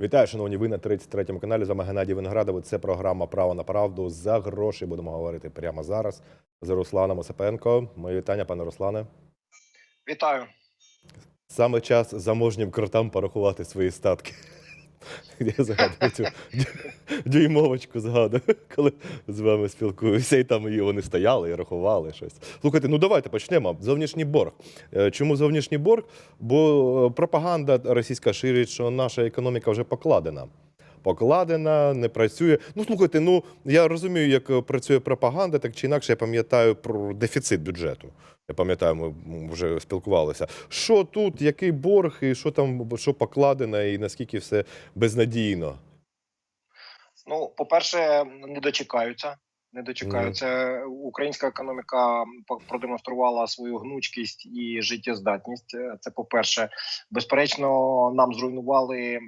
Вітаю, шановні. Ви на 33-му каналі. З вами Геннадій Виноградов. Це програма Право на правду за гроші. Будемо говорити прямо зараз з Русланом Осипенко. Мої вітання, пане Руслане. Вітаю. Саме час заможнім кротам порахувати свої статки. Я згадую цю дюймовочку, згадую, коли з вами спілкуюся, і там і вони стояли і рахували щось. Слухайте, ну давайте почнемо. Зовнішній борг. Е, Чому зовнішній борг? Бо е, пропаганда російська ширить, що наша економіка вже покладена. Покладена, не працює. Ну слухайте, ну я розумію, як е, працює пропаганда, так чи інакше я пам'ятаю про дефіцит бюджету. Я пам'ятаю, ми вже спілкувалися. Що тут, який борг, і що там, що покладено, і наскільки все безнадійно. Ну, по-перше, не дочекаються. Не дочекаються. Українська економіка по- продемонструвала свою гнучкість і життєздатність. Е, Це по-перше, безперечно, нам зруйнували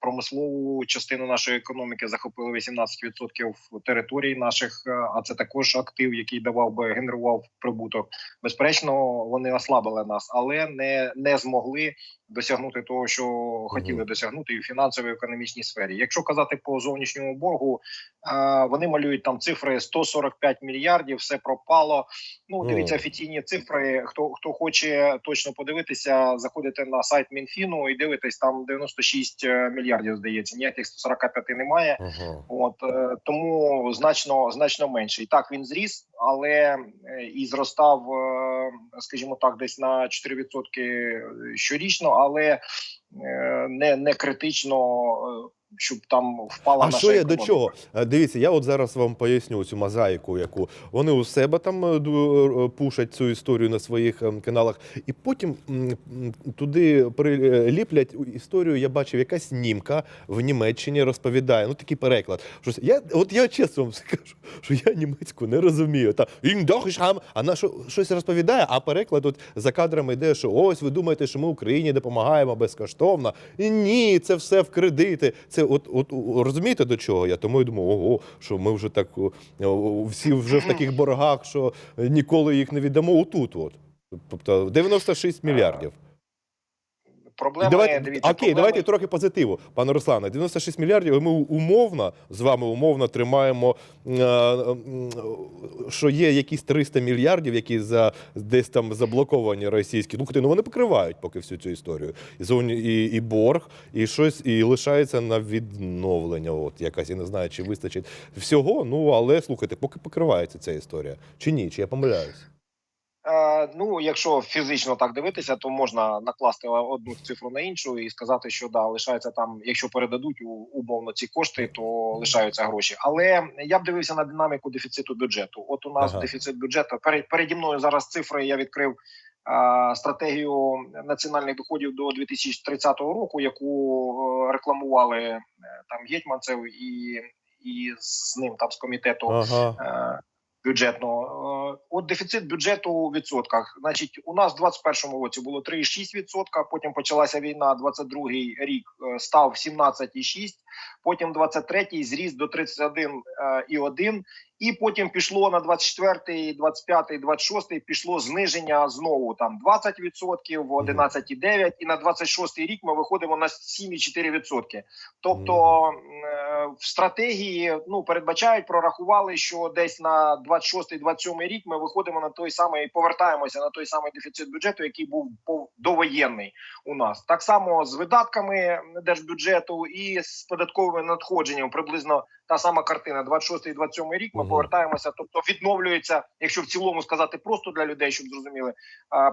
промислову частину нашої економіки, захопили 18% територій наших. е, А це також актив, який давав би генерував прибуток. Безперечно, вони ослабили нас, але не, не змогли досягнути того, що хотіли досягнути і в фінансовій і економічній сфері. Якщо казати по зовнішньому боргу, е, вони малюють там цифри 145 мільярдів, все пропало. Ну дивіться офіційні цифри. Хто хто хоче точно подивитися, заходите на сайт Мінфіну і дивитесь там 96 мільярдів. Здається, ніяких 145 немає. От е, тому значно значно менше. І так він зріс, але е, і зростав, е, скажімо так, десь на 4% щорічно, але е, не, не критично, е, щоб там впала А наша що я до чого? Е, Дивіться, я от зараз вам поясню цю мозаїку, яку вони у себе там е, е, пушать цю історію на своїх ем, каналах, і потім туди приліплять історію. Я бачив, якась німка в Німеччині розповідає. Ну такий переклад. Щось я от я чесно вам скажу, що я німецьку не розумію. Та «Ін дохшам», вона що щось розповідає, а переклад от за кадрами йде, що ось ви думаєте, що ми Україні допомагаємо безкоштовно. І ні, це все в кредити. Це от, от о, розумієте до чого я? Тому я думаю, ого, що ми вже так всі вже в таких боргах, що ніколи їх не віддамо отут. От. Тобто 96 мільярдів. Проблема давайте, дивіться, окей, проблема- давайте трохи позитиву, пане Руслане. 96 мільярдів. Ми умовно з вами умовно тримаємо, е, що є якісь 300 мільярдів, які за десь там заблоковані російські. Слухайте, ну вони покривають поки всю цю історію. І і, і борг, і щось, і лишається на відновлення. От якась я не знаю, чи вистачить всього. Ну але слухайте, поки покривається ця історія. Чи ні? Чи я помиляюсь? Е, ну, якщо фізично так дивитися, то можна накласти одну цифру на іншу і сказати, що да, лишається там, якщо передадуть умовно ці кошти, то лишаються гроші. Але я б дивився на динаміку дефіциту бюджету. От у нас Ага. дефіцит бюджету. Перед переді мною зараз цифри. Я відкрив. е, Стратегію національних доходів до 2030 року, яку е, рекламували там гетьманцев і, і з ним там з комітету Ага. Бюджетного. Е, От дефіцит бюджету у відсотках. Значить, у нас в 21-му році було 3,6%, потім почалася війна, 22-й рік е, став 17,6%, потім 23-й зріс до 31,1%, і потім пішло на 24-й, 25-й, 26-й пішло зниження знову там 20%, в 11,9%, і на 26-й рік ми виходимо на 7,4%. Тобто е, в стратегії ну передбачають, прорахували, що десь на 26-27 рік ми виходимо на той самий, повертаємося на той самий дефіцит бюджету, який був довоєнний у нас. Так само з видатками держбюджету і з податковими надходженнями приблизно та сама картина. 26-27 рік ми угу. повертаємося, тобто відновлюється, якщо в цілому сказати просто для людей, щоб зрозуміли,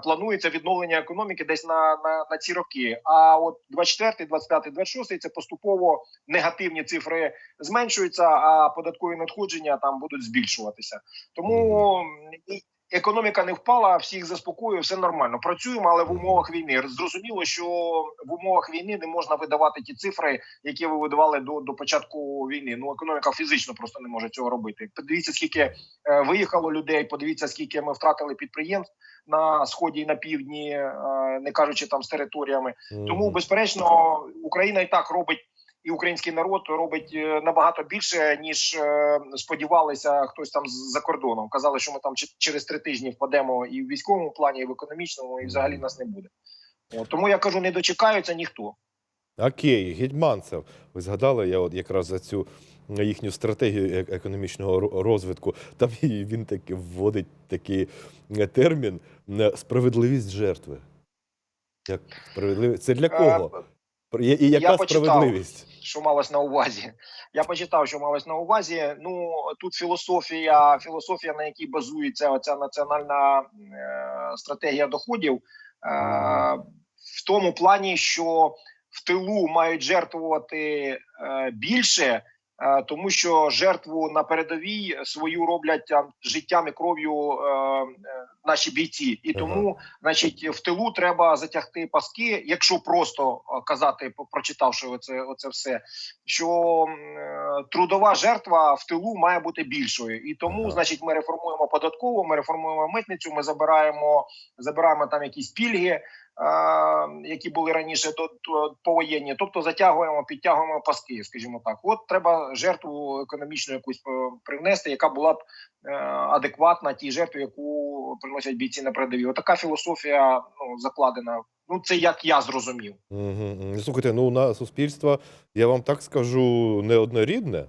планується відновлення економіки десь на, на, на ці роки. А от 24, 25, 26 це поступово негативні цифри зменшуються, а податкові надходження там будуть збільшуватися. Тому економіка не впала, всіх заспокоює, все нормально. Працюємо, але в умовах війни. Зрозуміло, що в умовах війни не можна видавати ті цифри, які ви видавали до, до початку війни. Ну економіка фізично просто не може цього робити. Подивіться, скільки е, виїхало людей. Подивіться, скільки ми втратили підприємств на сході і на півдні, е, не кажучи там з територіями. Тому, безперечно, Україна і так робить. І український народ робить е, набагато більше ніж е, сподівалися хтось там за кордоном. Казали, що ми там через три тижні впадемо і в військовому плані, і в економічному, і взагалі нас не буде. Тому я кажу, не дочекаються ніхто. Окей, гетьманцев. Ви згадали, я от якраз за цю їхню стратегію е- економічного розвитку. Там він таки вводить такий термін справедливість жертви. Як справедливість? Це для кого? І, яка почитав. справедливість? що малось на увазі. Я почитав, що малось на увазі. Ну тут філософія, філософія, на якій базується оця національна е, стратегія доходів, е, в тому плані, що в тилу мають жертвувати е, більше. Е, Тому що жертву на передовій свою роблять життям і кров'ю е, е, наші бійці, і тому, значить, в тилу треба затягти паски, якщо просто казати, прочитавши оце, оце все, що трудова жертва в тилу має бути більшою, і тому, значить, ми реформуємо податкову, ми реформуємо митницю, ми забираємо, забираємо там якісь пільги. Е, Які були раніше до, повоєнні, тобто затягуємо, підтягуємо паски, скажімо так. От треба жертву економічну якусь е, привнести, яка була б е, адекватна тій жертві, яку приносять бійці на передовій. Отака філософія ну закладена. Ну це як я зрозумів. Угу. Слухайте, ну у нас суспільство, я вам так скажу, неоднорідне.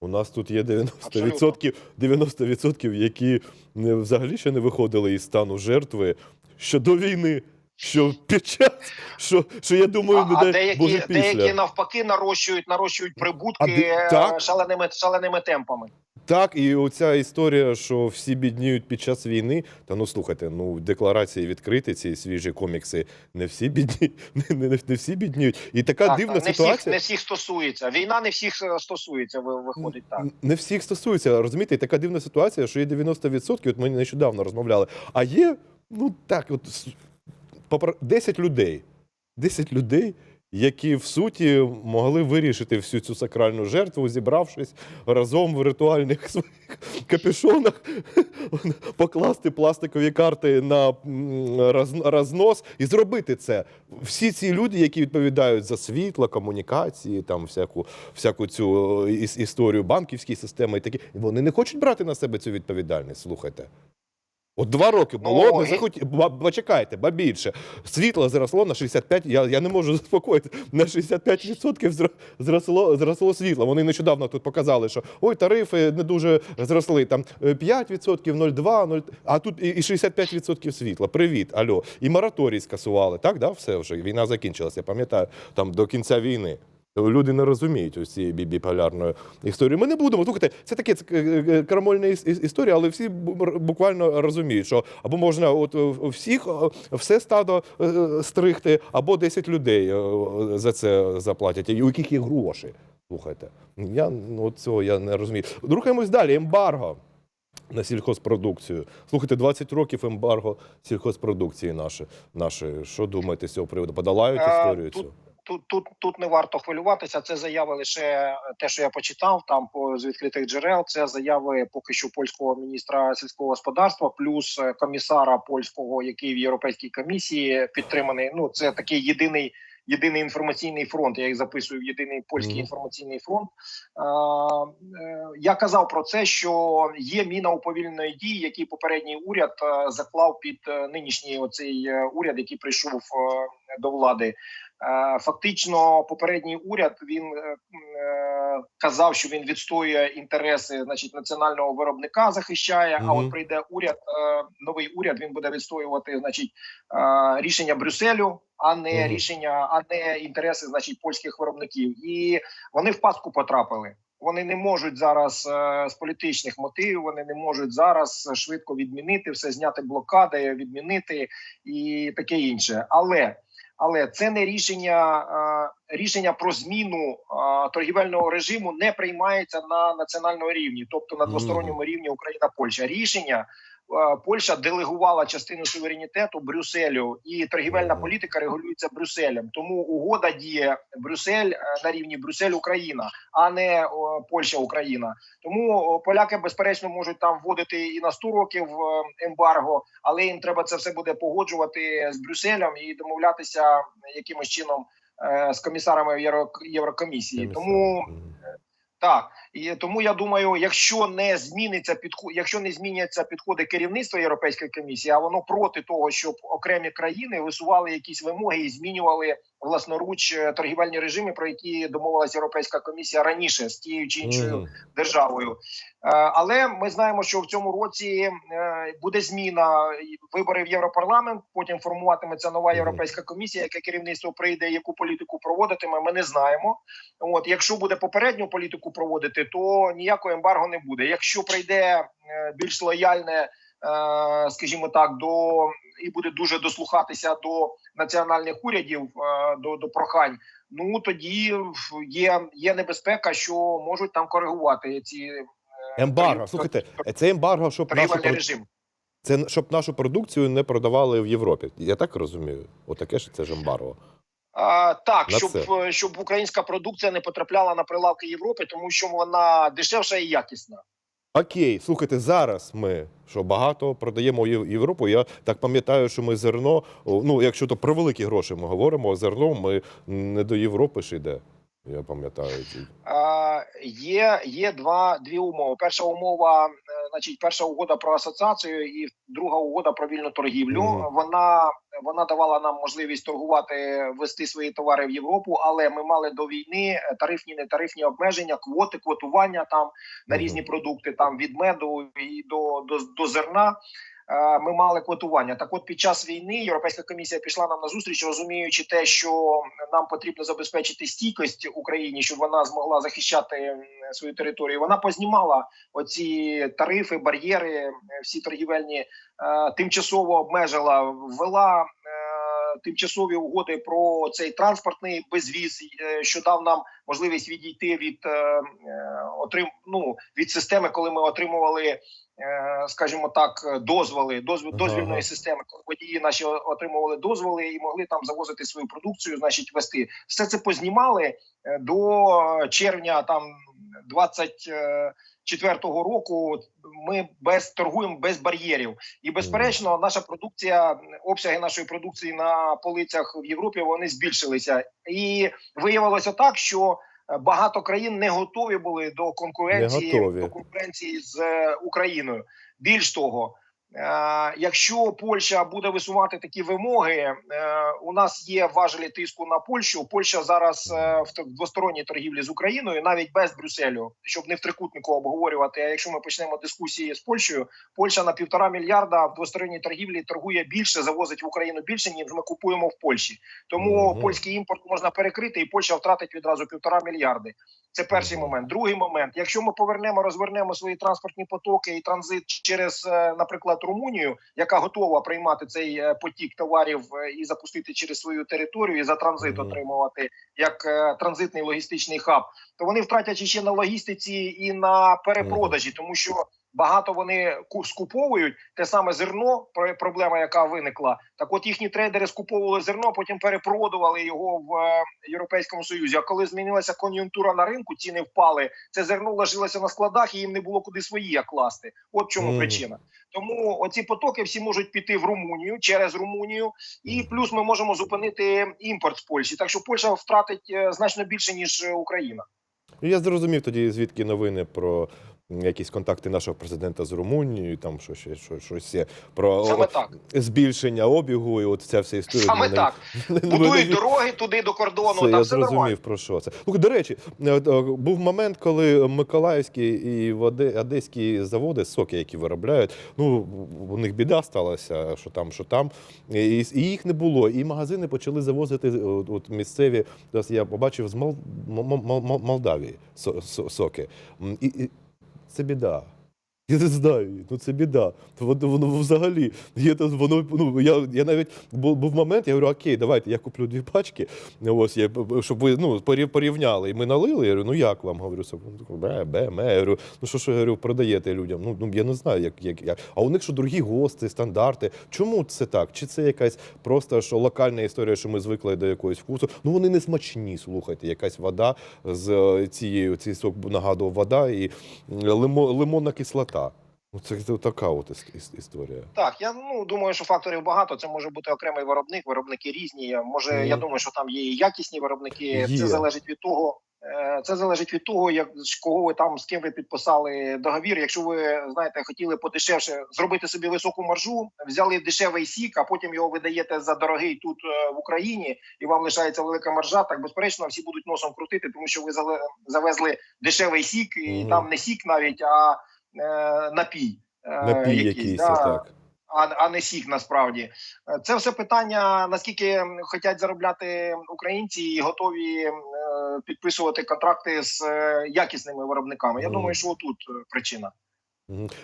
У нас тут є 90%, 90% які взагалі ще не виходили із стану жертви що до війни, що під час, що, що я думаю, а, а деякі, Боже після. деякі навпаки нарощують, нарощують прибутки А де- так. е, шаленими шаленими темпами. Так, і оця історія, що всі бідніють під час війни. Та ну слухайте, ну декларації відкриті ці свіжі комікси. Не всі бідні, не, не, не всі бідніють. І така Так, дивна так, не всіх не всіх стосується. Війна не всіх е, стосується. Виходить так. Не всіх стосується, розумієте, і така дивна ситуація, що є 90%, от ми нещодавно розмовляли, а є, ну так, от 10 людей. 10 людей, які в суті могли вирішити всю цю сакральну жертву, зібравшись разом в ритуальних своїх капюшонах, покласти пластикові карти на рознос і зробити це. Всі ці люди, які відповідають за світло, комунікації, там всяку, всяку цю іс- історію банківської системи, і такі, вони не хочуть брати на себе цю відповідальність. Слухайте. От два роки було, Ну, не і- захоті... ба- Почекайте, ба більше. Світло зросло на 65, я, я не можу заспокоїти, на 65% зро- зросло, зросло світло. Вони нещодавно тут показали, що ой, тарифи не дуже зросли. Там е, 5%, 0,2, 0, а тут і і 65% світла. Привіт, алло. І мораторій скасували. Так, да, все вже. Війна закінчилася, я пам'ятаю, там до кінця війни. Люди не розуміють ось цієї біполярної історії. Ми не будемо. Слухайте, це таке е, е, крамольна іс- іс- історія, але всі буквально розуміють, що або можна от е, всіх все стадо стригти, або 10 людей за це заплатять. І у яких є гроші? Слухайте, я ну, цього я не розумію. Рухаємось далі. Ембарго. На сільхозпродукцію. Слухайте, 20 років ембарго сільхозпродукції наші. Що думаєте з цього приводу? Подолають історію цю? Тут, тут, тут тут не варто хвилюватися. Це заяви лише те, що я почитав там по з відкритих джерел. Це заяви поки що польського міністра сільського господарства, плюс е, комісара польського, який в Європейській комісії підтриманий. Ну це такий єдиний. Єдиний інформаційний фронт, я їх записую в єдиний польський Мгм. інформаційний фронт. А, е, я казав про це, що є міна уповільненої дії, який попередній уряд е, заклав під е, нинішній оцей е, уряд, який прийшов е, до влади. Е, Фактично, попередній уряд він е, е, казав, що він відстоює інтереси, значить, національного виробника захищає. А от прийде уряд, новий уряд, він буде відстоювати, значить, рішення Брюсселю, а не рішення, а не інтереси, значить, польських виробників. І вони в пастку потрапили. Вони не можуть зараз з політичних мотивів, вони не можуть зараз швидко відмінити все, зняти блокади, відмінити і таке інше. Але але це не рішення. е, Рішення про зміну е, торгівельного режиму не приймається на національному рівні, тобто на двосторонньому рівні Україна-Польща. Рішення е, Польща делегувала частину суверенітету Брюсселю, і торгівельна політика регулюється Брюсселем. Тому угода діє Брюссель е, на рівні Брюссель Україна, а не Польща Україна. Тому поляки безперечно можуть там вводити і на 100 років е, ембарго, але їм треба це все буде погоджувати з Брюсселем і домовлятися якимось чином е, з комісарами Єврокомісії. Тому. Так. І тому я думаю, якщо не зміниться підход, якщо не зміняться підходи керівництва Європейської комісії, а воно проти того, щоб окремі країни висували якісь вимоги і змінювали власноруч е, торгівельні режими, про які домовилася Європейська комісія раніше з тією чи іншою Мгм. державою. Е, Але ми знаємо, що в цьому році е, буде зміна вибори в Європарламент. Потім формуватиметься нова європейська комісія, яке керівництво прийде, яку політику проводитиме. Ми не знаємо. От якщо буде попередню політику проводити, то ніякого ембарго не буде. Якщо прийде більш лояльне, скажімо так, до і буде дуже дослухатися до національних урядів, е, до, до прохань. Ну тоді є, є небезпека, що можуть там коригувати ці е, Ембарго. Слухайте, це ембарго, щоб нашу режим. це щоб нашу продукцію не продавали в Європі. Я так розумію. Отаке ж це ж ембарго. А, так, На щоб це. е, щоб українська продукція не потрапляла на прилавки Європи, тому що вона дешевша і якісна. Окей, слухайте, зараз ми що багато продаємо в Європу. Я так пам'ятаю, що ми зерно, ну якщо то про великі гроші ми говоримо, зерно ми не до Європи ж йде. Я пам'ятаю. Є, є два дві умови. Перша умова, е, значить, перша угода про асоціацію, і друга угода про вільну торгівлю. Мгм. Вона вона давала нам можливість торгувати, вести свої товари в Європу, але ми мали до війни е, тарифні нетарифні обмеження, квоти, квотування там на Мгм. різні продукти, там від меду і до, до, до зерна. Е, Ми мали квотування. Так, от під час війни Європейська комісія пішла нам на зустріч, розуміючи те, що нам потрібно забезпечити стійкість Україні, щоб вона змогла захищати свою територію. Вона познімала оці тарифи, бар'єри, е, всі торгівельні е, тимчасово обмежила, ввела. Тимчасові угоди про цей транспортний безвіз, е, що дав нам можливість відійти від е, е, отрим, ну, від системи, коли ми отримували, скажімо так, дозволи, дозв, Ага, дозвільної системи, коли водії наші отримували дозволи і могли там завозити свою продукцію, значить вести. Все це познімали до червня там 24-го року. Ми без торгуємо без бар'єрів, і безперечно, наша продукція, обсяги нашої продукції на полицях в Європі вони збільшилися, і виявилося так, що е, багато країн не готові були до конкуренції готові. до конкуренції з е, Україною. Більш того, якщо Польща буде висувати такі вимоги, е, у нас є важелі тиску на Польщу. Польща зараз е, в двосторонній торгівлі з Україною, навіть без Брюсселю, щоб не в трикутнику обговорювати. А якщо ми почнемо дискусії з Польщею, Польща на півтора мільярда в двосторонній торгівлі торгує більше, завозить в Україну більше, ніж ми купуємо в Польщі. Тому Мгм. польський імпорт можна перекрити, і Польща втратить відразу півтора мільярди. Це перший момент. Другий момент: якщо ми повернемо, розвернемо свої транспортні потоки і транзит через, е, наприклад, Румунію, яка готова приймати цей е, потік товарів е, і запустити через свою територію, і за транзит отримувати як е, транзитний логістичний хаб, то вони втратять ще на логістиці і на перепродажі, тому що. Багато вони ку- скуповують те саме зерно, про- проблема, яка виникла. Так, от їхні трейдери скуповували зерно, потім перепродували його в е, Європейському Союзі. А коли змінилася кон'юнктура на ринку, ціни впали. Це зерно ложилося на складах, і їм не було куди свої як класти. От чому Мгм. причина. Тому оці потоки всі можуть піти в Румунію через Румунію, і плюс ми можемо зупинити імпорт з Польщі. Так що Польща втратить е, значно більше ніж е, Україна. Ну, Я зрозумів тоді, звідки новини про якісь контакти нашого президента з Румунією, там що ще що, щось є про Саме о, так. збільшення обігу, і от ця вся історія. Саме мене- так. Будують дороги туди до кордону. Все, там я все нормально. про що це. Слухай, до речі, е, е, був момент, коли Миколаївські і одеські заводи, соки, які виробляють, ну у них біда сталася, що там, що там, і, і їх не було. І магазини почали завозити от, от місцеві. Я побачив з Мол, Мол- Мол- Мол- Молдавії со- со- соки. І це біда. Я не знаю, ну це біда. Воно, воно взагалі є воно. Ну я, я навіть був, був момент, я говорю, окей, давайте я куплю дві пачки. Ось я щоб ви ну порівняли. І ми налили. Я говорю, ну як вам? Говорю, «Це, ну, бе, бе, ме. Я говорю, ну що ж я говорю, продаєте людям? Ну, ну я не знаю, як, як, як. А у них що дорогі гости, стандарти. Чому це так? Чи це якась просто що локальна історія, що ми звикли до якогось вкусу? Ну вони не смачні, слухайте, якась вода з е, цією цей сок нагадував вода і лимо, лимонна кислота. Ну, це, така от іс- іс- історія. Так, я ну думаю, що факторів багато. Це може бути окремий виробник, виробники різні. Може, Мгм. я думаю, що там є і якісні виробники. Є. Це залежить від того, Е, Це залежить від того, як кого ви там з ким ви підписали договір. Якщо ви знаєте, хотіли подешевше зробити собі високу маржу, взяли дешевий сік, а потім його видаєте за дорогий тут е, в Україні, і вам лишається велика маржа. Так безперечно, всі будуть носом крутити, тому що ви завезли дешевий сік, і Мгм. там не сік навіть, а е, напій. якийсь, якийсь якийсь, так. а, а не сік насправді. Е, Це все питання, наскільки хочуть заробляти українці і готові е, підписувати контракти з е, якісними виробниками. Я mm. думаю, що тут е, причина.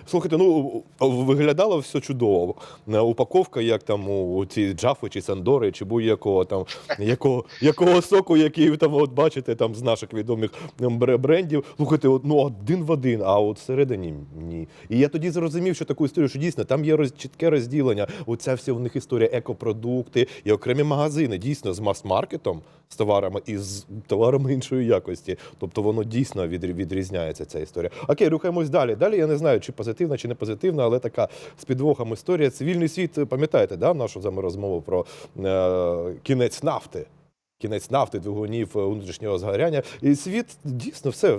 Слухайте, ну виглядало все чудово. Е, Упаковка, як там у ці джафи чи сандори, чи будь-якого там якого, якого соку, який там от бачите там з наших відомих ем, брендів. Слухайте, от, ну один в один, а от всередині ні. І я тоді зрозумів, що таку історію, що дійсно там є роз, чітке розділення. Оця вся в них історія екопродукти і окремі магазини, дійсно з мас-маркетом, з товарами і з товарами іншої якості. Тобто воно дійсно відрі- відрізняється ця історія. Окей, рухаємось далі. Далі я не знаю, чи позитивна, чи не позитивна, але така з підвохом історія. Цивільний світ, пам'ятаєте, да, нашу з вами розмову про е, кінець нафти. Кінець нафти, двигунів е, внутрішнього згоряння. І світ дійсно все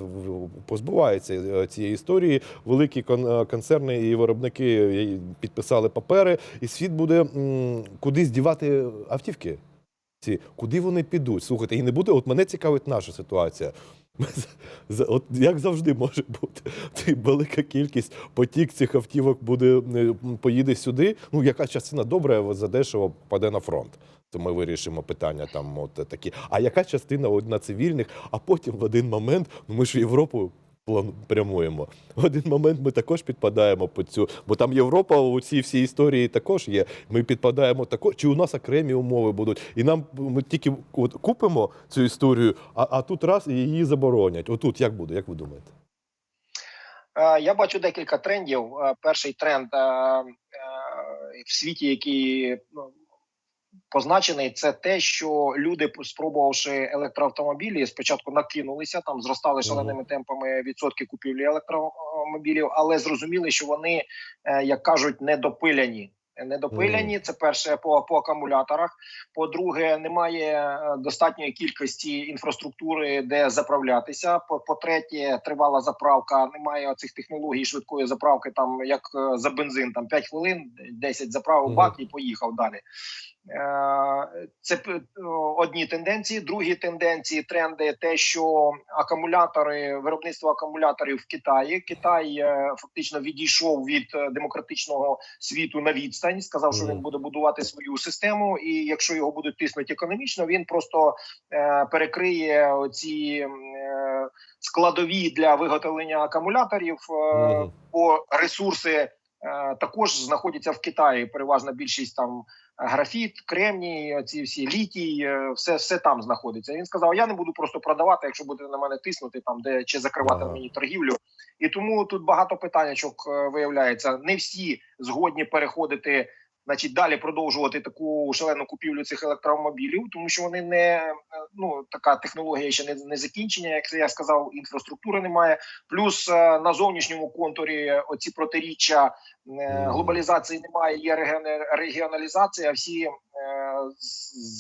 позбувається е, цієї історії. Великі е, концерни і виробники е, підписали папери, і світ буде м, кудись дівати автівки. Ці, куди вони підуть? Слухайте, і не буде. От мене цікавить наша ситуація. От як завжди може бути, Ти велика кількість потік цих автівок буде е, поїде сюди. Ну, яка частина добре задешево паде на фронт. То ми вирішимо питання там, от такі. А яка частина от на цивільних, а потім в один момент, ну ми ж в Європу прямуємо. В один момент ми також підпадаємо під цю, бо там Європа у цій всій історії також є. Ми підпадаємо також, чи у нас окремі умови будуть, і нам ми тільки от, купимо цю історію, а, а тут раз і її заборонять. Отут як буде, як ви думаєте? Е, Я бачу декілька трендів. Е, Перший тренд е, в світі, який ну, позначений, це те, що люди, спробувавши електроавтомобілі, спочатку накинулися там, зростали шаленими темпами відсотки купівлі електромобілів, але зрозуміли, що вони, е, як кажуть, недопиляні. Недопиляні, це перше по, по акумуляторах. По-друге, немає е, достатньої кількості інфраструктури, де заправлятися. По- По-третє, тривала заправка. Немає цих технологій швидкої заправки, там як е, за бензин, там 5 хвилин, 10 заправив бак і поїхав далі. Е, Це одні тенденції. Другі тенденції, тренди, те, що акумулятори, виробництво акумуляторів в Китаї. Китай е, фактично відійшов від е, демократичного світу на відстань. Сказав, що він буде будувати свою систему, і якщо його будуть тиснути економічно, він просто перекриє ці складові для виготовлення акумуляторів. бо ресурси також знаходяться в Китаї. Переважна більшість там графіт, кремній, ці всі літій, е, все, все там знаходиться. Він сказав: я не буду просто продавати, якщо буде на мене тиснути там, де чи закривати Ага. мені торгівлю. І тому тут багато питаннячок е, виявляється. Не всі згодні переходити. Значить, далі продовжувати таку шалену купівлю цих електромобілів, тому що вони не е, ну така технологія ще не, не закінчення, як я сказав, інфраструктури немає. Плюс на зовнішньому контурі оці протиріччя. Глобалізації немає, є регіоналізація. Всі е,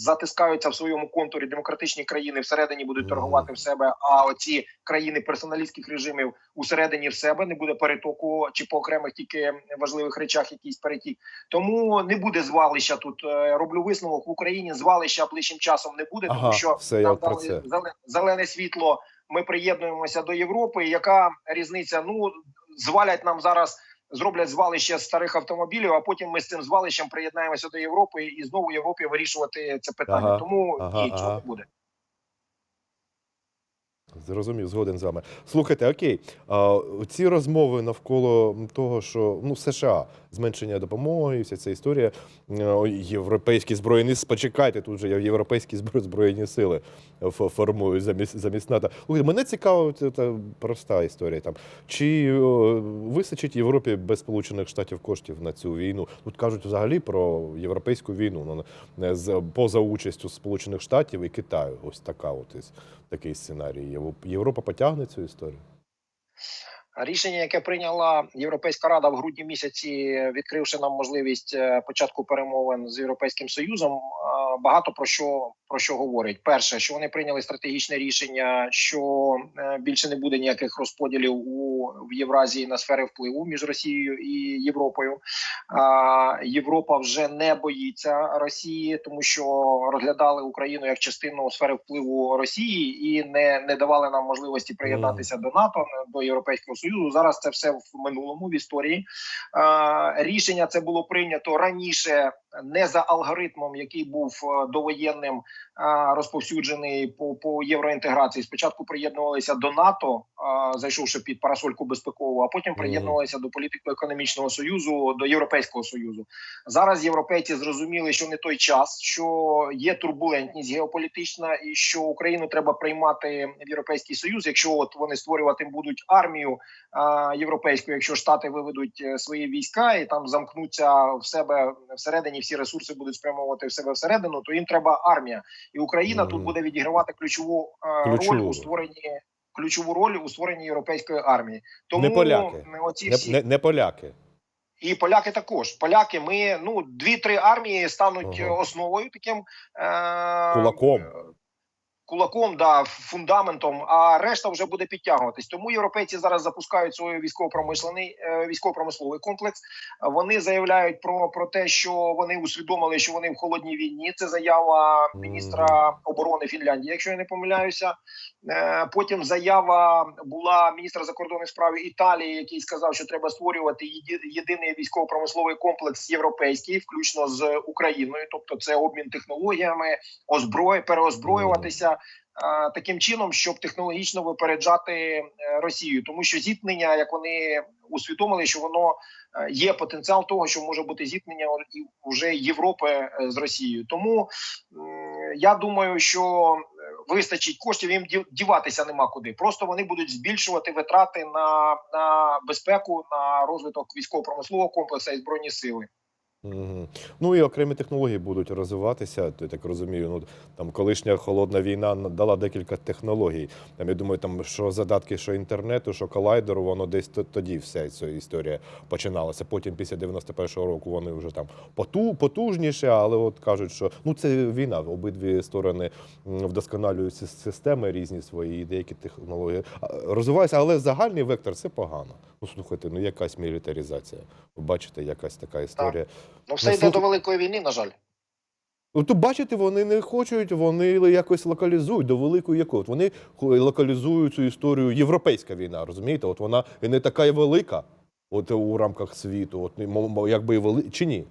затискаються в своєму контурі. Демократичні країни всередині будуть торгувати в себе. А оці країни персоналістських режимів усередині в себе не буде перетоку чи по окремих тільки важливих речах якийсь перетік. Тому не буде звалища тут. Е, Роблю висновок в Україні. Звалища ближчим часом не буде, Ага, тому що все, нам дали зелене світло. Ми приєднуємося до Європи. Яка різниця? Ну звалять нам зараз. Зроблять звалище старих автомобілів, а потім ми з цим звалищем приєднаємося до Європи і знову Європі вирішувати це питання. Ага, Тому ага, ні, цього ага. не буде. Зрозумів, згоден з вами. Слухайте, окей, а, ці розмови навколо того, що ну США зменшення допомоги, вся ця історія, е, європейські збройні с- почекайте, тут же європейські збро- збройні сили ф- формують замість замість НАТО. Мене цікава ця та проста історія. Там чи вистачить Європі без Сполучених Штатів коштів на цю війну? Тут кажуть взагалі про європейську війну, ну, з поза участю Сполучених Штатів і Китаю. Ось така от такий сценарій. Євро- Європа потягне цю історію. Рішення, яке прийняла Європейська рада в грудні місяці, відкривши нам можливість е, початку перемовин з європейським союзом, е, багато про що про що говорить? Перше, що вони прийняли стратегічне рішення, що е, більше не буде ніяких розподілів у в Євразії на сфери впливу між Росією і Європою. А, Європа вже не боїться Росії, тому що розглядали Україну як частину сфери впливу Росії і не, не давали нам можливості приєднатися до НАТО, до Європейського Союзу. Зараз це все в минулому в історії. А, рішення це було прийнято раніше не за алгоритмом, який був е, довоєнним розповсюджений по, по євроінтеграції. Спочатку приєднувалися до НАТО, зайшовши під парасольку безпекову, а потім приєднувалися до політико-економічного союзу, до європейського союзу. Зараз європейці зрозуміли, що не той час, що є турбулентність геополітична, і що Україну треба приймати в європейський союз. Якщо от вони створювати будуть армію а, європейську, якщо штати виведуть е, свої війська і там замкнуться в себе всередині, всі ресурси будуть спрямовувати в себе всередину, то їм треба армія, і Україна Мгм. тут буде відігравати ключову, е, Ключову. роль у створенні. Ключову роль у створенні європейської армії, тому Не поляки. оці Не, всі не, не поляки. і поляки також. Поляки, ми ну дві-три армії стануть Ага. е, основою таким е- Кулаком. Кулаком, да, фундаментом, а решта вже буде підтягуватись. Тому європейці зараз запускають свій військово-промислений е, військово-промисловий комплекс. Вони заявляють про, про те, що вони усвідомили, що вони в холодній війні. Це заява міністра оборони Фінляндії, якщо я не помиляюся. Е, Потім заява була міністра закордонних справ Італії, який сказав, що треба створювати єди- єдиний військово-промисловий комплекс європейський, включно з Україною, тобто це обмін технологіями, озброї, переозброюватися. Е, Таким чином, щоб технологічно випереджати е, Росію, тому що зіткнення, як вони усвідомили, що воно е, є потенціал того, що може бути зіткнення вже Європи з Росією. Тому я думаю, що вистачить коштів їм діватися нема куди. Просто вони будуть збільшувати витрати на, на безпеку, на розвиток військово-промислового комплексу і збройні сили. Мгм. Ну і окремі технології будуть розвиватися. Я так розумію. Ну там колишня холодна війна дала декілька технологій. Там я думаю, там що задатки, що інтернету, що колайдеру, воно десь то- тоді вся ця історія починалася. Потім, після 91-го року, вони вже там поту, потужніше, але от кажуть, що ну це війна. Обидві сторони вдосконалюють системи різні свої і деякі технології розвиваються, але загальний вектор це погано. Ну слухайте, ну якась мілітаризація. Ви бачите, якась така історія. Ну все Ну, йде до великої війни, на жаль. Ну, то бачите, вони не хочуть, вони якось локалізують до великої якої. От Вони локалізують цю історію європейська війна, розумієте? От вона не така і велика, от у рамках світу, от м- якби і вели чи ні.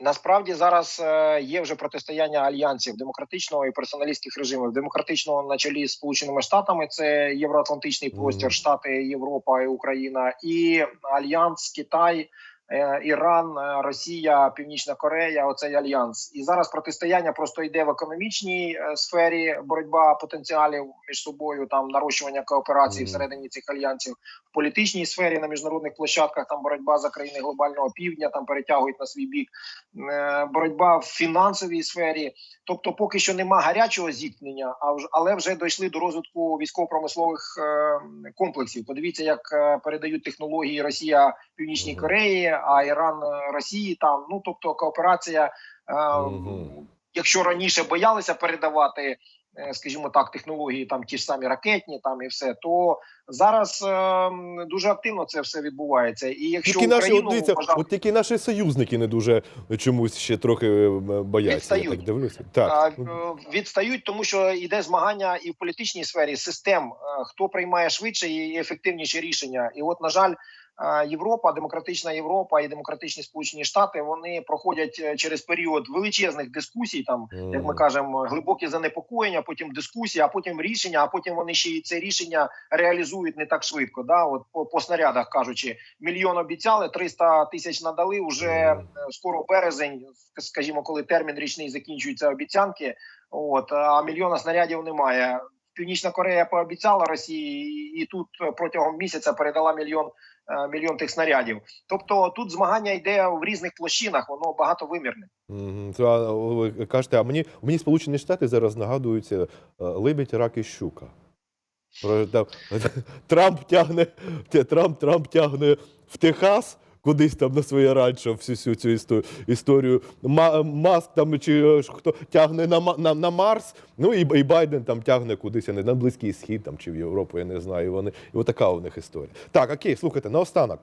Насправді зараз е, є вже протистояння альянсів демократичного і персоналістських режимів. Демократичного на чолі з Сполученими Штатами це євроатлантичний простір, Мгм. Штати, Європа і Україна, і альянс Китай. Е, Іран, е, Росія, Північна Корея, оцей альянс, і зараз протистояння просто йде в економічній е, сфері боротьба потенціалів між собою, там нарощування кооперації всередині цих альянсів в політичній сфері на міжнародних площадках. Там боротьба за країни глобального півдня, там перетягують на свій бік боротьба в фінансовій сфері. Тобто, поки що нема гарячого зіткнення, а але вже дійшли до розвитку військово-промислових е, комплексів. Подивіться, як передають технології Росія Північній Кореї, а Іран е, Росії. Там ну тобто кооперація. Е, Мгм. Якщо раніше боялися передавати, е, скажімо так, технології, там ті ж самі ракетні, там і все, то зараз е, дуже активно це все відбувається. І якщо Тільки наші, Україну дивіться, вважати- от тільки наші союзники не дуже чомусь ще трохи бояться. Я Відстають. так дивлюся. Так. е, відстають, тому що йде змагання і в політичній сфері систем, хто приймає швидше і ефективніші рішення. І от, на жаль, Європа, демократична Європа і демократичні Сполучені Штати вони проходять е, через період величезних дискусій, там як ми кажемо, глибокі занепокоєння, потім дискусія, а потім рішення. А потім вони ще й це рішення реалізують не так швидко. Да, от по, по снарядах кажучи, мільйон обіцяли, 300 тисяч надали. Уже е, скоро березень, скажімо, коли термін річний закінчується обіцянки. От а мільйона снарядів немає. Північна Корея пообіцяла Росії, і- тут е, протягом місяця передала мільйон мільйон тих снарядів. Тобто тут змагання йде в різних площинах, воно багатовимірне. Ви кажете, а мені, мені Сполучені Штати зараз нагадуються е, либідь, рак і щука. Трамп тягне, Трамп, Трамп тягне в Техас, кудись там на своє ранчо всю, всю цю історію. історію. Маск там чи е, хто тягне на, на, на Марс, ну і, і Байден там тягне кудись я не, на Близький Схід там, чи в Європу, я не знаю. І вони, і отака у них історія. Так, окей, слухайте, наостанок.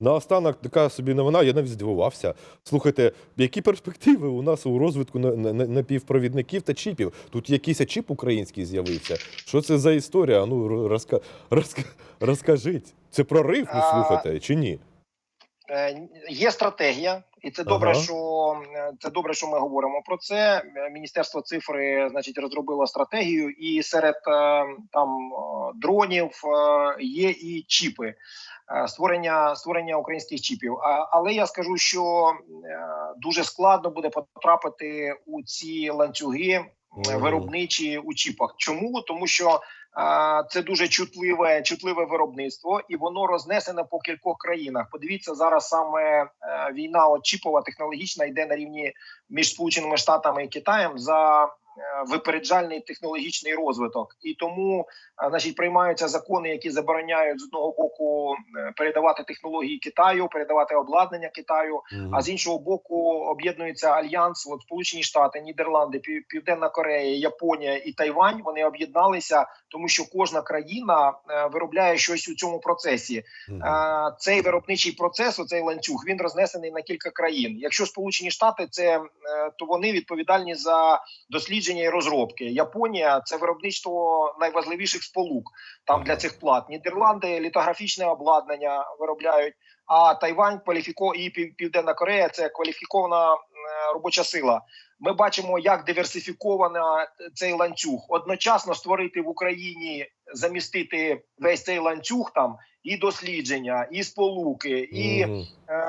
Наостанок така собі новина, я навіть здивувався. Слухайте, які перспективи у нас у розвитку на- на- на- напівпровідників та чіпів? Тут якийсь чіп український з'явився. Що це за історія? Ну ро- розка, розка, розкажіть. Це прорив, А, слухайте, чи ні? Е, Є стратегія, і це добре, Ага. що е, це добре, що ми говоримо про це. Е, Міністерство цифри, значить, розробило стратегію, і серед там дронів є і чіпи. Створення створення українських чіпів. Але я скажу, що дуже складно буде потрапити у ці ланцюги виробничі у чіпах. Чому? Тому що це дуже чутливе, чутливе виробництво, і воно рознесене по кількох країнах. Подивіться зараз саме е, війна от чіпова технологічна йде на рівні між Сполученими Штатами і Китаєм за випереджальний технологічний розвиток, і тому а, значить приймаються закони, які забороняють з одного боку е, передавати технології Китаю, передавати обладнання Китаю. А з іншого боку, об'єднується альянс. От Сполучені Штати, Нідерланди, Південна Корея, Японія і Тайвань. Вони об'єдналися, тому що кожна країна е, виробляє щось у цьому процесі. Мгм. Е, Цей виробничий процес, оцей ланцюг, він рознесений на кілька країн. Якщо Сполучені Штати, це е, то вони відповідальні за дослідження і розробки. Японія це виробництво найважливіших сполук там для цих плат. Нідерланди літографічне обладнання виробляють. А Тайвань кваліфіко і Південна Корея це кваліфікована е, робоча сила. Ми бачимо, як диверсифікована цей ланцюг. Одночасно створити в Україні, замістити весь цей ланцюг там і дослідження, і сполуки, і Мгм. е,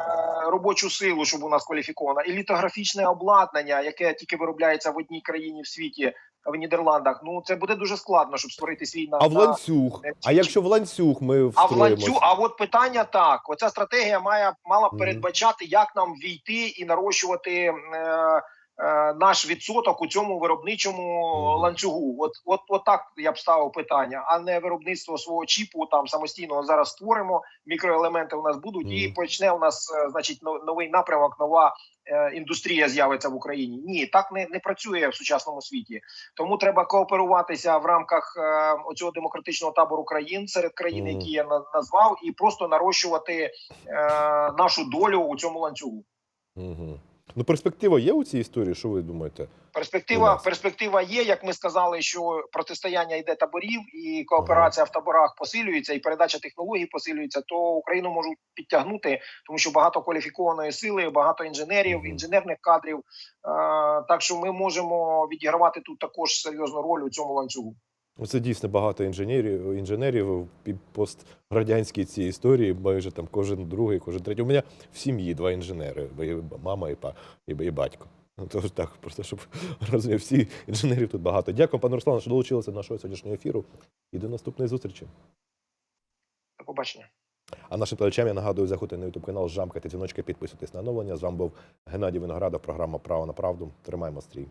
робочу силу, щоб у нас кваліфікована, і літографічне обладнання, яке тільки виробляється в одній країні в світі, в Нідерландах. Ну це буде дуже складно, щоб створити свій на А в на- ланцюг? А якщо в ланцюг ми а в ланцюг, а от питання так: оця стратегія має мала б передбачати, як нам війти і нарощувати е, наш відсоток у цьому виробничому ланцюгу. От, от, от так я б ставив питання, а не виробництво свого чіпу там самостійно зараз створимо. Мікроелементи у нас будуть, і почне у нас е, значить новий напрямок, нова е, індустрія з'явиться в Україні. Ні, так не, не працює в сучасному світі. Тому треба кооперуватися в рамках е, оцього демократичного табору країн серед країн, які я назвав, і просто нарощувати е, нашу долю у цьому ланцюгу. Ну, перспектива є у цій історії, що ви думаєте? Перспектива, перспектива є. Як ми сказали, що протистояння йде таборів, і кооперація в таборах посилюється, і передача технологій посилюється. То Україну можуть підтягнути, тому що багато кваліфікованої сили, багато інженерів, інженерних кадрів. Е, так що ми можемо відігравати тут також серйозну роль у цьому ланцюгу. Ну, Це дійсно багато інженерів, інженерів пострадянській цій історії, майже там кожен другий, кожен третій. У мене в сім'ї два інженери, мама і, па, і, і батько. Ну, тож так, просто щоб розумів, всі інженерів тут багато. Дякую, пане Руслане, що долучилися до нашого сьогоднішнього ефіру. І до наступної зустрічі. До побачення. А нашим телечам я нагадую, заходьте на ютуб канал, жамкайте дзвіночки, підписуйтесь на оновлення. З вами був Геннадій Виноградов, програма Право на правду. Тримаємо стрій.